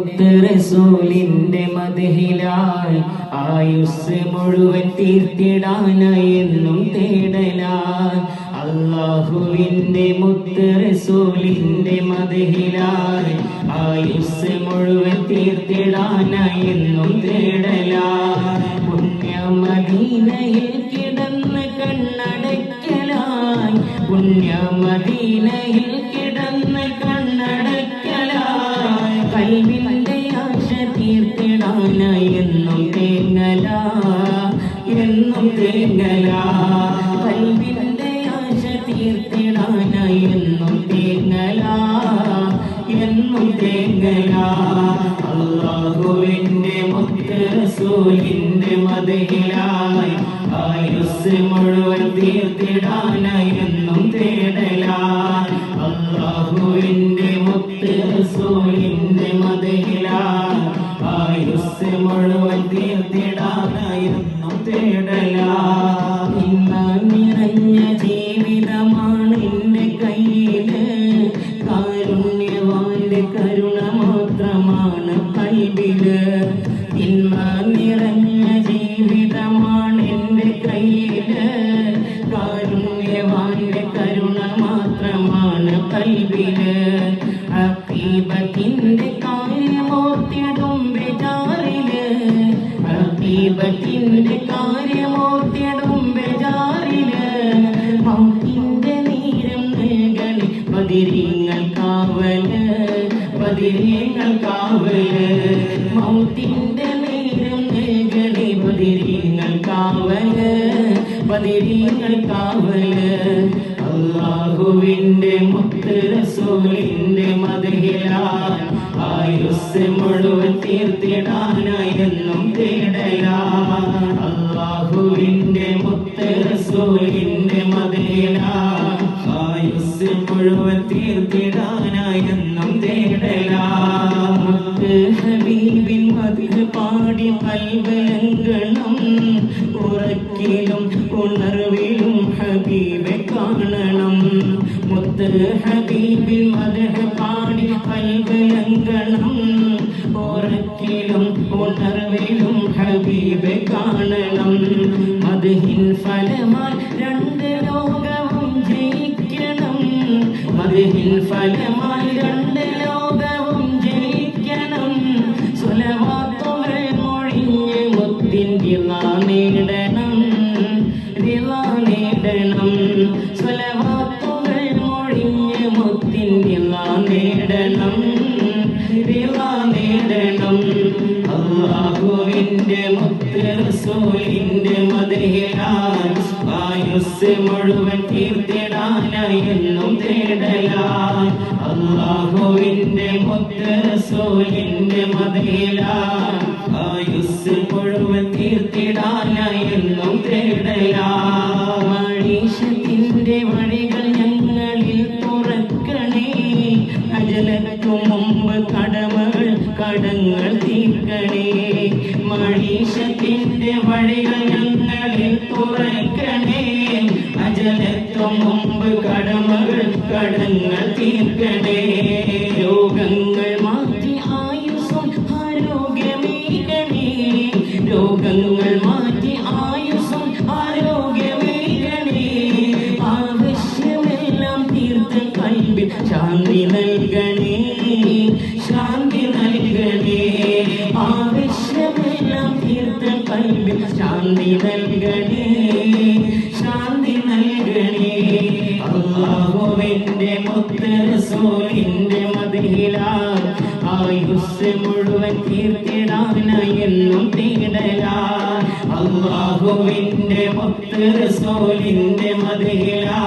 മുത്ത് റസൂലിന്റെ മദഹിലായി ആയുസ് മുഴുവൻ തീർത്തിടാനായി എന്നും തേടലായി അള്ളാഹുവിന്റെ മുത്ത് റസൂലിന്റെ മദഹിലായി ആയുസ് മുഴുവൻ തീർത്തിടാനായി എന്നും തേടലായി പുണ്യ മദീനയിൽ കിടന്ന് കണ്ണടയ്ക്കലായി പുണ്യ മദീനയിൽ ആശ തീർത്തിടാനായി എന്നും തേങ്ങല എന്നും തേങ്ങല. കൽവിന്റെ ആശ തീർത്തിടാനായി എന്നും തേങ്ങല എന്നും തേങ്ങല. അള്ളാഹുവിന്റെ മുത്ത് റസൂലിന്റെ മതയിലായി ആയുസ് മുഴുവൻ തീർത്തിടാനായി എന്നും തേടലായി അള്ളാഹുവിന്റെ മുത്ത് മതയിലായി ആയുസ് മുഴുവൻ തീർത്തിടാനായി എന്നും അക്കീബത്തിന്റെ കാര്യമോർത്തിടും ബെജാറിൽ മൗത്തിന്റെ നീരം നൽകണി പതിരീങ്ങൾ കാവൽ പതിരീങ്ങൾ കാവൽ. മൗത്തിന്റെ നീരം നൽകണി പതിരീങ്ങൾ കാവൽ പതിരീങ്ങൾ കാവൽ. അള്ളാഹുവിന്റെ മുത്ത് റസൂലിന്റെ മതഹിലായി ആയുസ് മുഴുവൻ തീർത്തിടാനായെന്നും അള്ളാഹുവിന്റെ മുത്ത് റസൂലിന്റെ മതഹിലായി ആയുസ് മുഴുവൻ തീർത്തിടാനായി എന്നും തേടലാ ഹബീബിൻ മതിൽ പാടി കൽവലങ്കണം ഉറക്കിലും ഉണർവിലും ഹബീബെ കാണണം. മുത്ത് ഹബീബിൽ മതഹ പാടി കൽവലങ്കണം ഉറക്കിലും ഉണർവിലും ഹബീബെ കാണണം. മധുഹിൻ ഫലമായി രണ്ട് ലോകവും ജയിക്കണം. മധുഹിൻ ഫലമായി രണ്ട് ലോകവും ജയിക്കണം. സുലവാത്തുകൾ മൊഴിഞ്ഞ് മുത്തിന്റെ നേടണം. നേടണം. നേടണം അള്ളാഹുവിന്റെ മുത്ത് റസൂലിന്റെ മദഹിലാൽ ആയുസ് മുഴുവൻ തീർത്തിടാനായി എന്നും തേടലായി അള്ളാഹുവിന്റെ മുത്ത് റസൂലിന്റെ മദഹിലാൽ ആയുസ് മുഴുവൻ തീർത്തിടാനായി എന്നും തേടലായി വഴികൾ ഞങ്ങളിൽ തുറക്കണേ. അജലക്കു മുമ്പ് കടമകൾ കടങ്ങൾ തീർക്കണേ. മണീഷത്തിന്റെ വഴികൾ ഞങ്ങളിൽ തുറക്കണേ. അജലത്വം മുമ്പ് കടമകൾ കടങ്ങൾ തീർക്കണേ. രോഗങ്ങൾ ശാന്തി നൽകണേ ശാന്തി നൽകണേ. അള്ളാഹുവിന്റെ മുത്ത് റസൂലിന്റെ മതിലാൽ ആയുസ് മുഴുവൻ തീർത്തിടാനായി എന്നും തേടലാ അള്ളാഹുവിന്റെ മുത്ത് റസൂലിന്റെ മതിലാ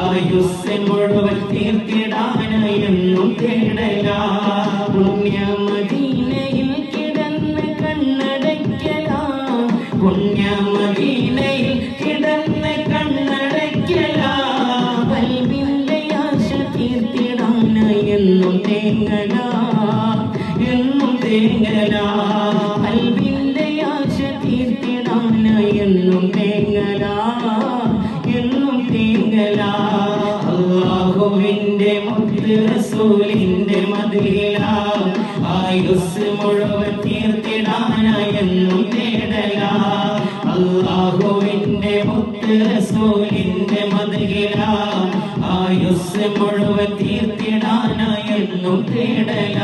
ആയുസ് മുഴുവൻ തീർത്തിടാനായി എന്നും തേടലാ പുണ്യ തീർത്തിടാനായി എന്നും തേങ്ങല എന്നും തേങ്ങല. അള്ളാഹുവിന്റെ മുത്ത് റസൂലിന്റെ മതില. ആയുസ് മുഴുവൻ തീർത്തിടാനായെന്നും തേടല. അള്ളാഹുവിന്റെ മുത്ത് റസൂലിന്റെ മതില. ആയുസ് മുഴുവൻ തീർത്തിടാനായെന്നും തേടല.